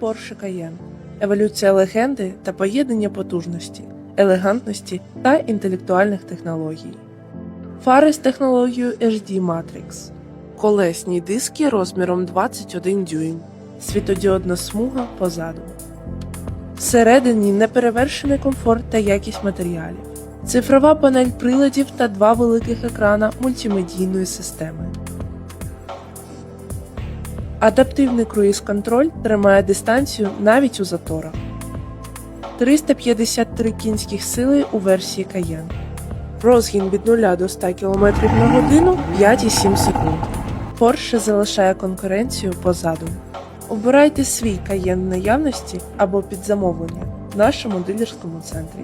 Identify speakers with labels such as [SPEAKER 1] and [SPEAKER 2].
[SPEAKER 1] Porsche Cayenne. Еволюція легенди та поєднання потужності, елегантності та інтелектуальних технологій. Фари з технологією HD Matrix. Колесні диски розміром 21 дюйм. Світодіодна смуга позаду. Всередині неперевершений комфорт та якість матеріалів. Цифрова панель приладів та два великих екрана мультимедійної системи. Адаптивний круїз-контроль тримає дистанцію навіть у заторах. 353 кінських сили у версії Cayenne. Розгін від 0 до 100 км на годину 5,7 секунд. Porsche залишає конкуренцію позаду. Обирайте свій в наявності або під замовлення в нашому дилерському центрі.